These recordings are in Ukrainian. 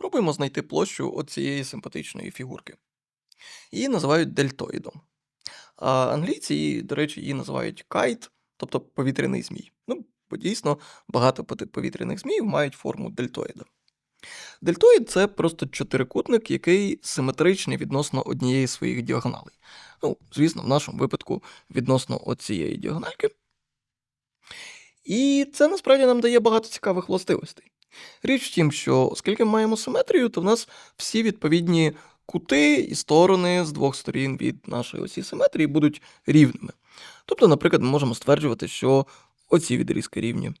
Спробуємо знайти площу оцієї симпатичної фігурки. Її називають дельтоїдом. А англійці, до речі, її називають кайт, тобто повітряний змій. Ну, бо дійсно багато повітряних зміїв мають форму дельтоїда. Дельтоїд це просто чотирикутник, який симетричний відносно однієї своїх діагоналей. Ну, звісно, в нашому випадку відносно оцієї діагональки. І це насправді нам дає багато цікавих властивостей. Річ в тім, що оскільки ми маємо симетрію, то в нас всі відповідні кути і сторони з двох сторін від нашої осі симетрії будуть рівними. Тобто, наприклад, ми можемо стверджувати, що оці відрізки рівні,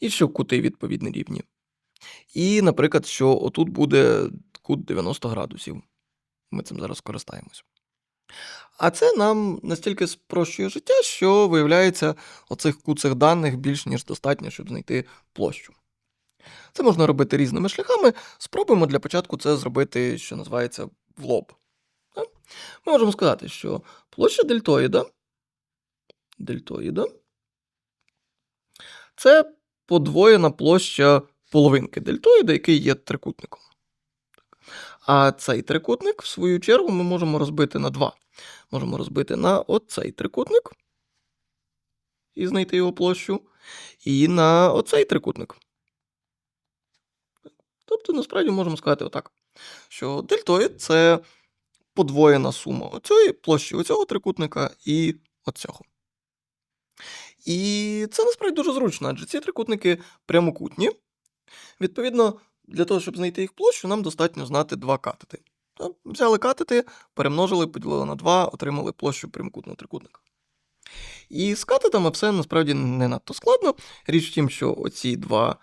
і що кути відповідно рівні. І, наприклад, що отут буде кут 90 градусів. Ми цим зараз користаємось. А це нам настільки спрощує життя, що виявляється, оцих куцих даних більш ніж достатньо, щоб знайти площу. Це можна робити різними шляхами. Спробуємо для початку це зробити, що називається в лоб. Ми можемо сказати, що площа дельтоїда, дельтоїда це подвоєна площа половинки дельтоїда, який є трикутником. А цей трикутник, в свою чергу, ми можемо розбити на два. Можемо розбити на оцей трикутник і знайти його площу, і на оцей трикутник. Тобто, насправді можемо сказати отак, що дельтоїд це подвоєна сума оцієї площі оцього трикутника і оцього. І це насправді дуже зручно, адже ці трикутники прямокутні. Відповідно, для того, щоб знайти їх площу, нам достатньо знати два катети. Взяли катети, перемножили, поділили на 2, отримали площу прямокутного трикутника. І з катетами все насправді не надто складно. Річ в тім, що оці два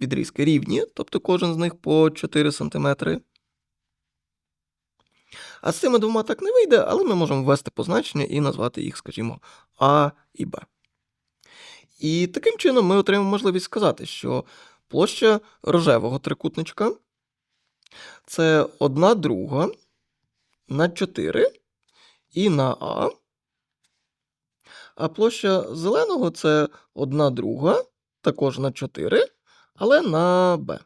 відрізки рівні, тобто кожен з них по 4 см. А з цими двома так не вийде, але ми можемо ввести позначення і назвати їх, скажімо, А і Б. І таким чином ми отримаємо можливість сказати, що площа рожевого трикутничка це 1 друга на 4 і на А. А площа зеленого це 1 друга, також на 4, але на Б.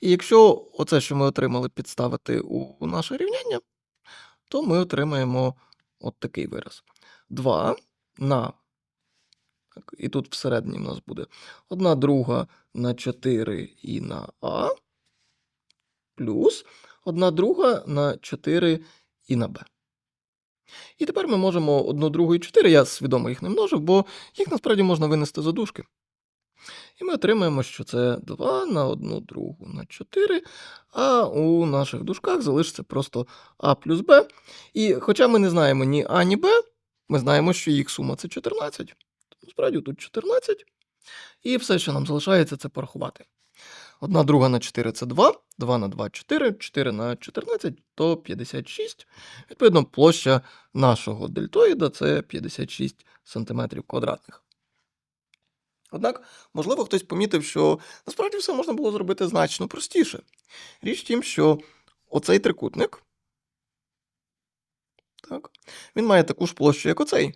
І якщо оце, що ми отримали, підставити у наше рівняння, то ми отримаємо от такий вираз. 2 на. І тут всередині в нас буде 1 друга на 4 і на А, плюс 1 друга на 4 і на Б. І тепер ми можемо 1 другу і 4, я свідомо їх не множив, бо їх насправді можна винести за дужки. І ми отримаємо, що це 2 на 1 другу на 4, а у наших дужках залишиться просто А плюс Б. І хоча ми не знаємо ні А, ні Б, ми знаємо, що їх сума це 14. Насправді тут 14. І все, що нам залишається, це порахувати. 1 друга на 4 це 2, 2 на 2 4, 4 на 14 то 56. Відповідно, площа нашого дельтоїда це 56 см квадратних. Однак, можливо, хтось помітив, що насправді все можна було зробити значно простіше. Річ в тім, що оцей трикутник, так, він має таку ж площу, як оцей.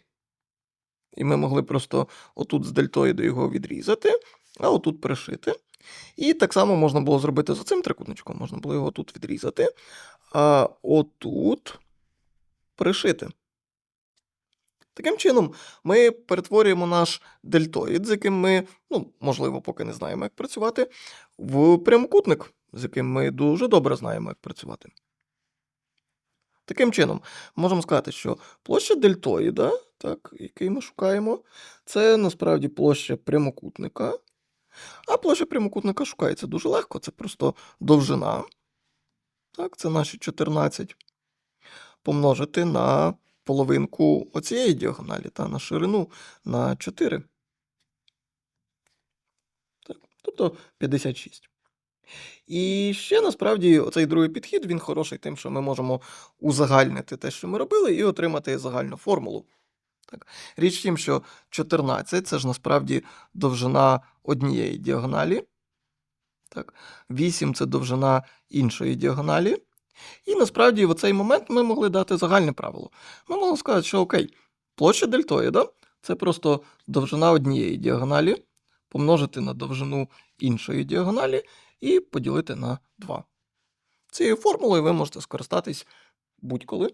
І ми могли просто отут з дельтоїду його відрізати, а отут пришити. І так само можна було зробити з цим трикутничком. Можна було його тут відрізати, а отут пришити. Таким чином, ми перетворюємо наш дельтоїд, з яким ми, ну, можливо, поки не знаємо, як працювати, в прямокутник, з яким ми дуже добре знаємо, як працювати. Таким чином, можемо сказати, що площа дельтоїда, так, який ми шукаємо, це насправді площа прямокутника. А площа прямокутника шукається дуже легко. Це просто довжина. Так, це наші 14. Помножити на половинку оцієї діагоналі та на ширину на 4. Так, тобто 56. І ще насправді оцей другий підхід він хороший тим, що ми можемо узагальнити те, що ми робили, і отримати загальну формулу. Так. Річ в тім, що 14 це ж насправді довжина однієї діагоналі. Так. 8 це довжина іншої діагоналі. І насправді в цей момент ми могли дати загальне правило. Ми могли сказати, що окей, площа дельтоїда це просто довжина однієї діагоналі помножити на довжину іншої діагоналі і поділити на 2. Цією формулою ви можете скористатись будь-коли.